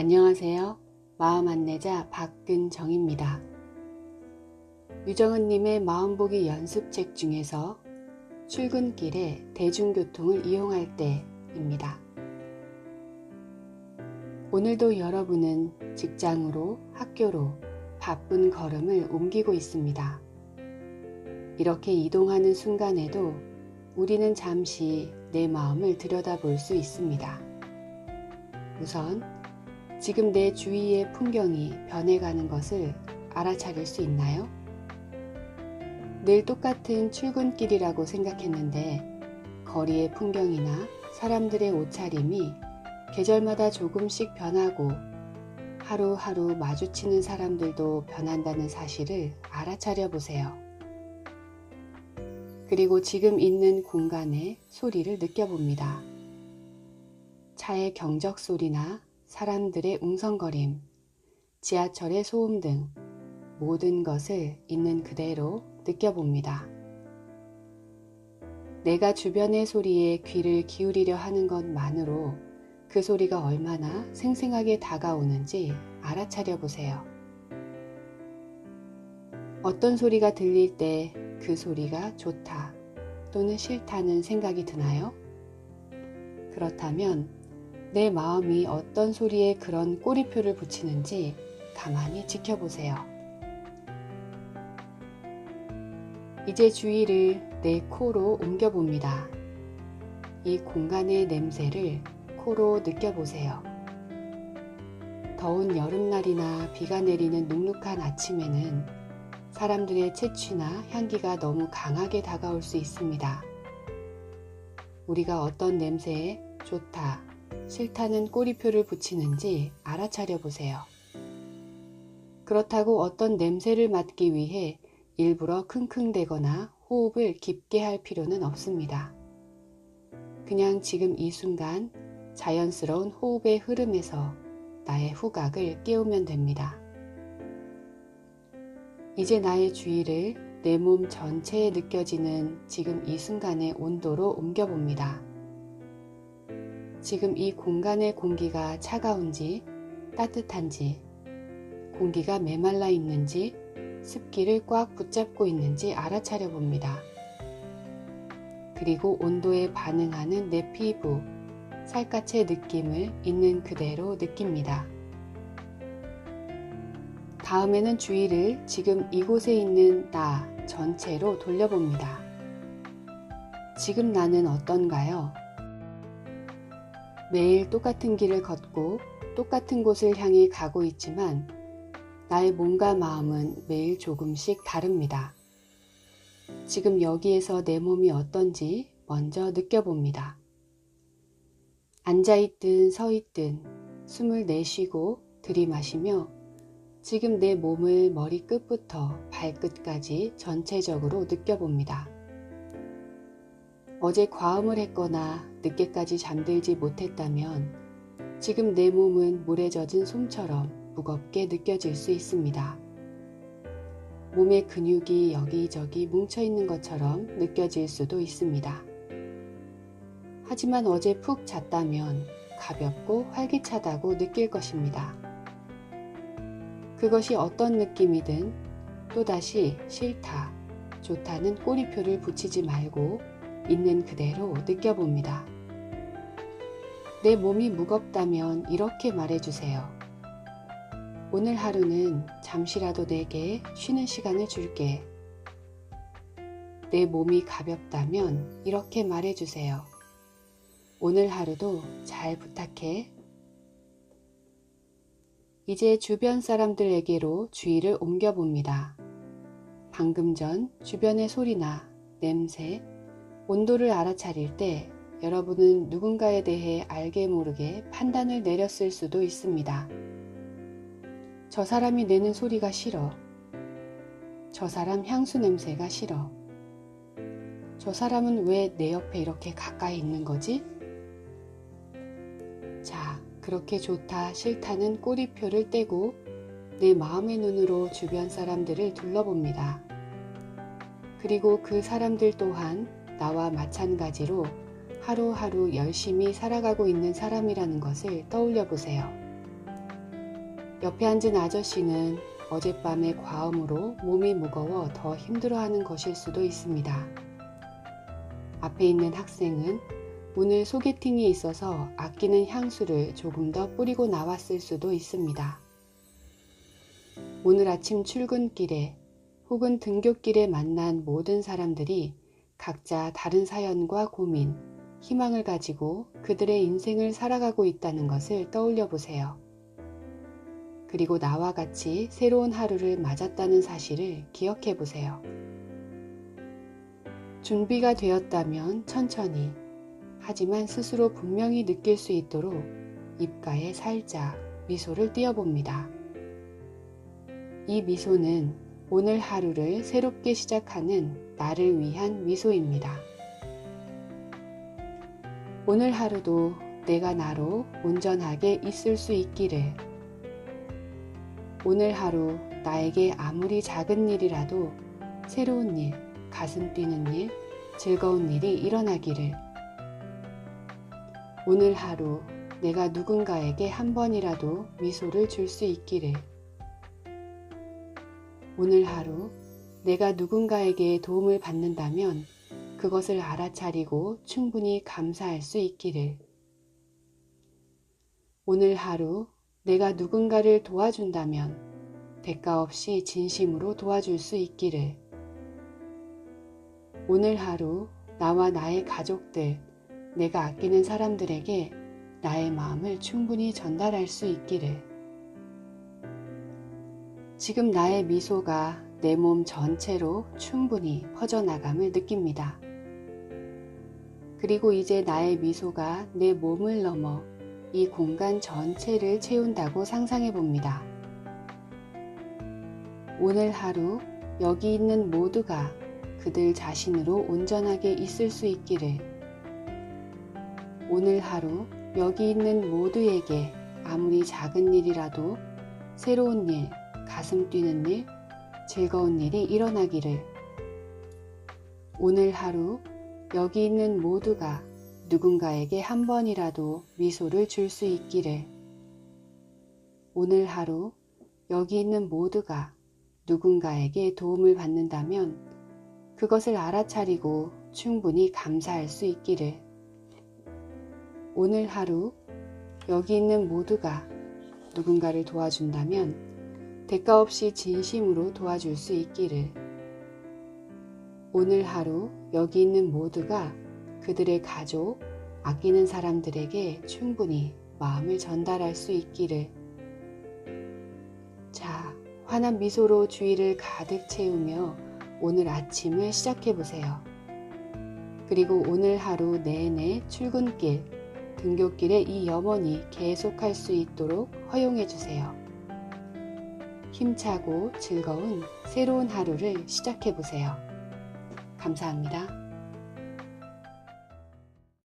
안녕하세요. 마음 안내자 박근정입니다. 유정은님의 마음보기 연습책 중에서 출근길에 대중교통을 이용할 때입니다. 오늘도 여러분은 직장으로 학교로 바쁜 걸음을 옮기고 있습니다. 이렇게 이동하는 순간에도 우리는 잠시 내 마음을 들여다볼 수 있습니다. 우선 지금 내 주위의 풍경이 변해가는 것을 알아차릴 수 있나요? 늘 똑같은 출근길이라고 생각했는데 거리의 풍경이나 사람들의 옷차림이 계절마다 조금씩 변하고 하루하루 마주치는 사람들도 변한다는 사실을 알아차려 보세요. 그리고 지금 있는 공간의 소리를 느껴봅니다. 차의 경적 소리나 사람들의 웅성거림, 지하철의 소음 등 모든 것을 있는 그대로 느껴봅니다. 내가 주변의 소리에 귀를 기울이려 하는 것만으로 그 소리가 얼마나 생생하게 다가오는지 알아차려 보세요. 어떤 소리가 들릴 때 그 소리가 좋다 또는 싫다는 생각이 드나요? 그렇다면 내 마음이 어떤 소리에 그런 꼬리표를 붙이는지 가만히 지켜보세요. 이제 주의를 내 코로 옮겨봅니다. 이 공간의 냄새를 코로 느껴보세요. 더운 여름날이나 비가 내리는 눅눅한 아침에는 사람들의 채취나 향기가 너무 강하게 다가올 수 있습니다. 우리가 어떤 냄새에 좋다, 싫다는 꼬리표를 붙이는지 알아차려 보세요. 그렇다고 어떤 냄새를 맡기 위해 일부러 킁킁대거나 호흡을 깊게 할 필요는 없습니다. 그냥 지금 이 순간 자연스러운 호흡의 흐름에서 나의 후각을 깨우면 됩니다. 이제 나의 주의를 내 몸 전체에 느껴지는 지금 이 순간의 온도로 옮겨봅니다. 지금 이 공간의 공기가 차가운지 따뜻한지, 공기가 메말라 있는지, 습기를 꽉 붙잡고 있는지 알아차려 봅니다. 그리고 온도에 반응하는 내 피부, 살갗의 느낌을 있는 그대로 느낍니다. 다음에는 주의를 지금 이곳에 있는 나 전체로 돌려봅니다. 지금 나는 어떤가요? 매일 똑같은 길을 걷고 똑같은 곳을 향해 가고 있지만 나의 몸과 마음은 매일 조금씩 다릅니다. 지금 여기에서 내 몸이 어떤지 먼저 느껴봅니다. 앉아있든 서있든 숨을 내쉬고 들이마시며 지금 내 몸을 머리끝부터 발끝까지 전체적으로 느껴봅니다. 어제 과음을 했거나 늦게까지 잠들지 못했다면 지금 내 몸은 물에 젖은 솜처럼 무겁게 느껴질 수 있습니다. 몸의 근육이 여기저기 뭉쳐 있는 것처럼 느껴질 수도 있습니다. 하지만 어제 푹 잤다면 가볍고 활기차다고 느낄 것입니다. 그것이 어떤 느낌이든 또다시 싫다, 좋다는 꼬리표를 붙이지 말고 있는 그대로 느껴봅니다. 내 몸이 무겁다면 이렇게 말해주세요. 오늘 하루는 잠시라도 내게 쉬는 시간을 줄게. 내 몸이 가볍다면 이렇게 말해주세요. 오늘 하루도 잘 부탁해. 이제 주변 사람들에게로 주의를 옮겨봅니다. 방금 전 주변의 소리나 냄새, 온도를 알아차릴 때 여러분은 누군가에 대해 알게 모르게 판단을 내렸을 수도 있습니다. 저 사람이 내는 소리가 싫어. 저 사람 향수 냄새가 싫어. 저 사람은 왜 내 옆에 이렇게 가까이 있는 거지? 자, 그렇게 좋다, 싫다는 꼬리표를 떼고 내 마음의 눈으로 주변 사람들을 둘러봅니다. 그리고 그 사람들 또한 나와 마찬가지로 하루하루 열심히 살아가고 있는 사람이라는 것을 떠올려 보세요. 옆에 앉은 아저씨는 어젯밤의 과음으로 몸이 무거워 더 힘들어하는 것일 수도 있습니다. 앞에 있는 학생은 오늘 소개팅이 있어서 아끼는 향수를 조금 더 뿌리고 나왔을 수도 있습니다. 오늘 아침 출근길에 혹은 등굣길에 만난 모든 사람들이 각자 다른 사연과 고민, 희망을 가지고 그들의 인생을 살아가고 있다는 것을 떠올려 보세요. 그리고 나와 같이 새로운 하루를 맞았다는 사실을 기억해 보세요. 준비가 되었다면 천천히, 하지만 스스로 분명히 느낄 수 있도록 입가에 살짝 미소를 띄어봅니다. 이 미소는 오늘 하루를 새롭게 시작하는 나를 위한 미소입니다. 오늘 하루도 내가 나로 온전하게 있을 수 있기를. 오늘 하루 나에게 아무리 작은 일이라도 새로운 일, 가슴 뛰는 일, 즐거운 일이 일어나기를. 오늘 하루 내가 누군가에게 한 번이라도 미소를 줄 수 있기를. 오늘 하루 내가 누군가에게 도움을 받는다면 그것을 알아차리고 충분히 감사할 수 있기를. 오늘 하루 내가 누군가를 도와준다면 대가 없이 진심으로 도와줄 수 있기를. 오늘 하루 나와 나의 가족들, 내가 아끼는 사람들에게 나의 마음을 충분히 전달할 수 있기를. 지금 나의 미소가 내 몸 전체로 충분히 퍼져나감을 느낍니다. 그리고 이제 나의 미소가 내 몸을 넘어 이 공간 전체를 채운다고 상상해 봅니다. 오늘 하루 여기 있는 모두가 그들 자신으로 온전하게 있을 수 있기를. 오늘 하루 여기 있는 모두에게 아무리 작은 일이라도 새로운 일, 가슴 뛰는 일, 즐거운 일이 일어나기를. 오늘 하루 여기 있는 모두가 누군가에게 한 번이라도 미소를 줄 수 있기를. 오늘 하루 여기 있는 모두가 누군가에게 도움을 받는다면 그것을 알아차리고 충분히 감사할 수 있기를. 오늘 하루 여기 있는 모두가 누군가를 도와준다면 대가 없이 진심으로 도와줄 수 있기를. 오늘 하루 여기 있는 모두가 그들의 가족, 아끼는 사람들에게 충분히 마음을 전달할 수 있기를. 자, 환한 미소로 주위를 가득 채우며 오늘 아침을 시작해 보세요. 그리고 오늘 하루 내내 출근길, 등굣길에 이 염원이 계속할 수 있도록 허용해 주세요. 힘차고 즐거운 새로운 하루를 시작해 보세요. 감사합니다.